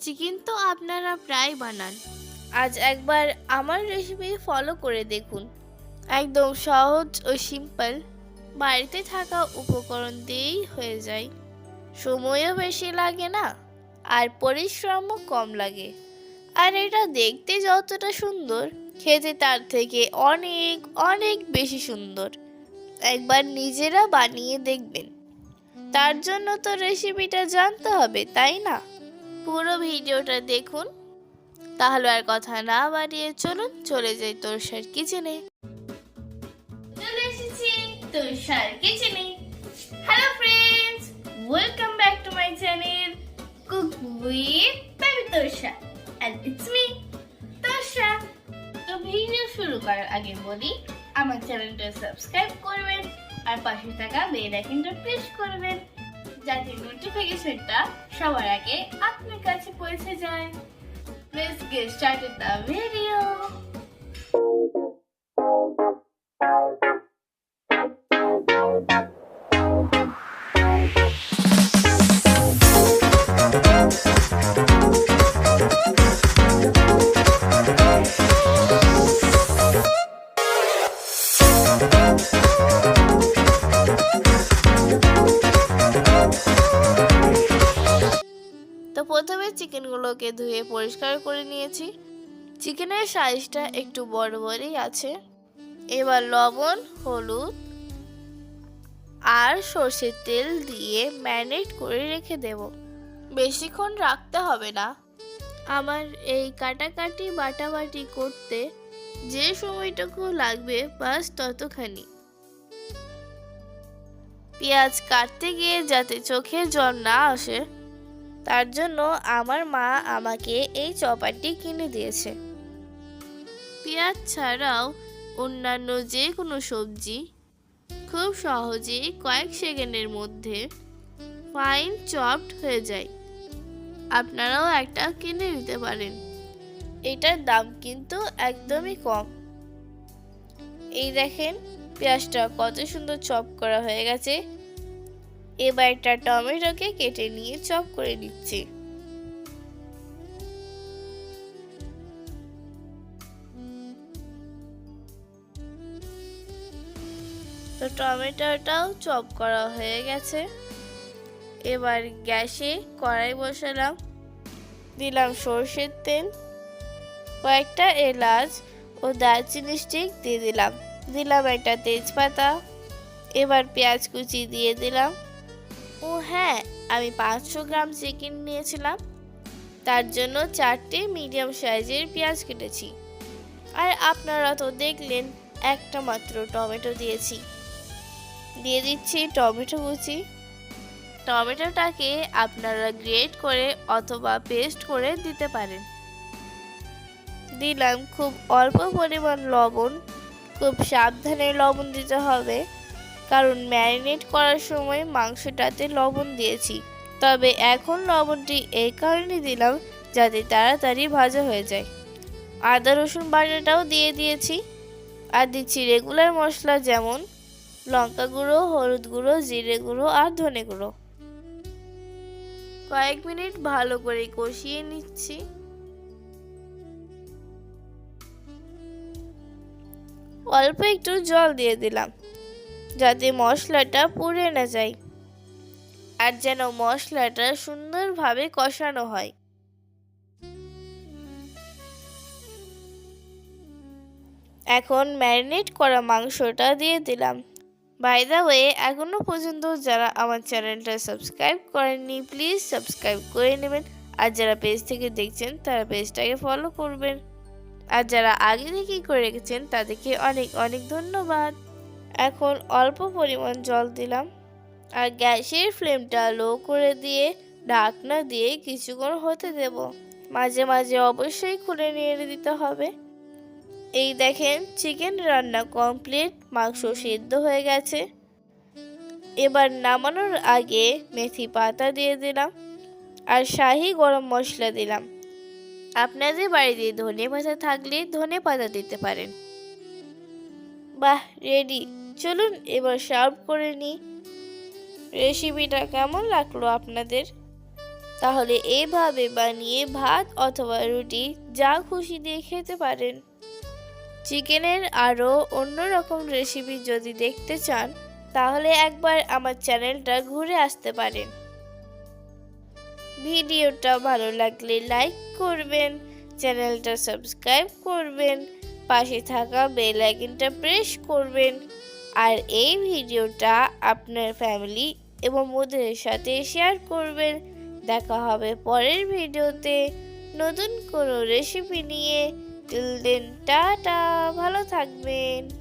Chicken তো আপনারা প্রায় বানান। আজ একবার আমার রেসিপি ফলো করে দেখুন। একদম সহজ ও সিম্পল বাড়িতে থাকা উপকরণ দিয়েই হয়ে যায়। সময়ও বেশি লাগে না আর পরিশ্রমও কম লাগে। আর এটা দেখতে যতটা সুন্দর খেতে তার থেকে অনেক অনেক বেশি সুন্দর। একবার নিজেরা বানিয়ে দেখবেন। তার জন্য তো রেসিপিটা জানতে হবে তাই না? পুরো ভিডিওটা দেখুন। তাহলে আর কথা না বাড়িয়ে চলুন, চলে যাই তোরসার কিচেনে। চলে এসেছি তোরসার কিচেনে। Hello friends welcome back to my channel cook with baby Torsa and it's me Torsa তো ভিডিও শুরু করার আগে বলি, আমার চ্যানেলটা সাবস্ক্রাইব করবেন, আর পাশে থাকা বেল আইকনটা প্রেস করবেন। যাতে নোটিফিকেশনটা সবার আগে আপনার কাছে পৌঁছে যায় Let's get started the video. চিকেনগুলোকে ধুয়ে পরিষ্কার করে নিয়েছি। চিকেনের সাইজটা একটু বড় বড়ই আছে। এবার লবণ, হলুদ আর সর্ষের তেল দিয়ে ম্যারিনেট করে রেখে দেব। বেশিক্ষণ রাখতে হবে না। আমার এই কাটাকাটি বাটাবাটি করতে যে সময়টুকু লাগবে, বাস ততখানি। পেঁয়াজ কাটতে গিয়ে যাতে চোখে জল না আসে তার জন্য আমার মা আমাকে এই চপারটি কিনে দিয়েছে। পেঁয়াজ ছাড়াও অন্যান্য যে কোনো সবজি খুব সহজেই কয়েক সেকেন্ডের মধ্যে ফাইন চপড হয়ে যায়। আপনারাও একটা কিনে নিতে পারেন। এটার দাম কিন্তু একদমই কম। এই দেখেন পেঁয়াজটা কত সুন্দর চপ করা হয়ে গেছে। এবার একটা টমেটোকে কেটে নিয়ে চপ করে নিচ্ছি। তো টমেটোটাও চপ করা হয়ে গেছে। এবার গ্যাসে কড়াই বসালাম। দিলাম সর্ষের তেল, কয়েকটা এলাচ ও দারচিনি স্টিক দিয়ে দিলাম। দিলাম একটা তেজপাতা, এবার পেঁয়াজ কুচি দিয়ে দিলাম। আমি পাঁচশো গ্রাম চিকেন নিয়েছিলাম। তার জন্য চারটে মিডিয়াম সাইজের পেঁয়াজ কেটেছি। আর আপনারা তো দেখলেন, একটা মাত্র টমেটো দিয়েছি। দিয়ে দিচ্ছি টমেটো কুচি। টমেটোটাকে আপনারা গ্রেট করে অথবা পেস্ট করে দিতে পারেন। দিলাম খুব অল্প পরিমাণ লবণ। খুব সাবধানে লবণ দিতে হবে। কারণ ম্যারিনেট করার সময় মাংসটাতে লবণ দিয়েছি। তবে এখন লবণটি এই কারণে দিলাম যাতে তাড়াতাড়ি ভাজা হয়ে যায়। আদা, রসুন বাটাটাও দিয়ে দিয়েছি। আর দিচ্ছি রেগুলার মশলা যেমন লঙ্কা গুঁড়ো, হলুদ গুঁড়ো, জিরে গুঁড়ো আর ধনে গুঁড়ো। কয়েক মিনিট ভালো করে কষিয়ে নিচ্ছি। অল্প একটু জল দিয়ে দিলাম। যাতে মশলাটা পুড়ে না যায় আর যেন মশলাটা সুন্দরভাবে কষানো হয়। এখন ম্যারিনেট করা মাংসটা দিয়ে দিলাম। বাই দ্য ওয়ে এখনও পর্যন্ত যারা আমার চ্যানেলটা সাবস্ক্রাইব করেননি প্লিজ সাবস্ক্রাইব করে নেবেন। আর যারা পেজ থেকে দেখছেন, তারা পেজটাকে ফলো করবেন। আর যারা আগে থেকেই করে রেখেছেন, তাদেরকে অনেক অনেক ধন্যবাদ। এখন অল্প পরিমাণ জল দিলাম আর গ্যাসের ফ্লেমটা লো করে দিয়ে ঢাকনা দিয়ে কিছুক্ষণ হতে দেব। মাঝে মাঝে অবশ্যই খুলে নিয়ে দিতে হবে। এই দেখেন চিকেন রান্না কমপ্লিট মাংস সেদ্ধ হয়ে গেছে। এবার নামানোর আগে মেথি পাতা দিয়ে দিলাম আর শাহি গরম মশলা দিলাম। আপনাদের বাড়িতে ধনে পাতা থাকলে ধনে পাতা দিতে পারেন। বাহ রেডি চলুন এবার সার্ভ করে নিই। রেসিপিটা কেমন লাগল আপনাদের? তাহলে এভাবে বানিয়ে ভাত অথবা রুটি যা খুশি দিয়ে খেতে পারেন। চিকেনের আরও অন্যরকম রেসিপি যদি দেখতে চান, তাহলে একবার আমার চ্যানেলটা ঘুরে আসতে পারেন। ভিডিওটা ভালো লাগলে লাইক করবেন, চ্যানেলটা সাবস্ক্রাইব করবেন, পাশে থাকা বেল আইকনটা প্রেস করবেন। আর এই ভিডিওটা আপনার ফ্যামিলি এবং বন্ধুদের সাথে শেয়ার করবেন। দেখা হবে পরের ভিডিওতে। নতুন কোনো রেসিপি নিয়ে। টিল দেন টাটা, ভালো থাকবেন।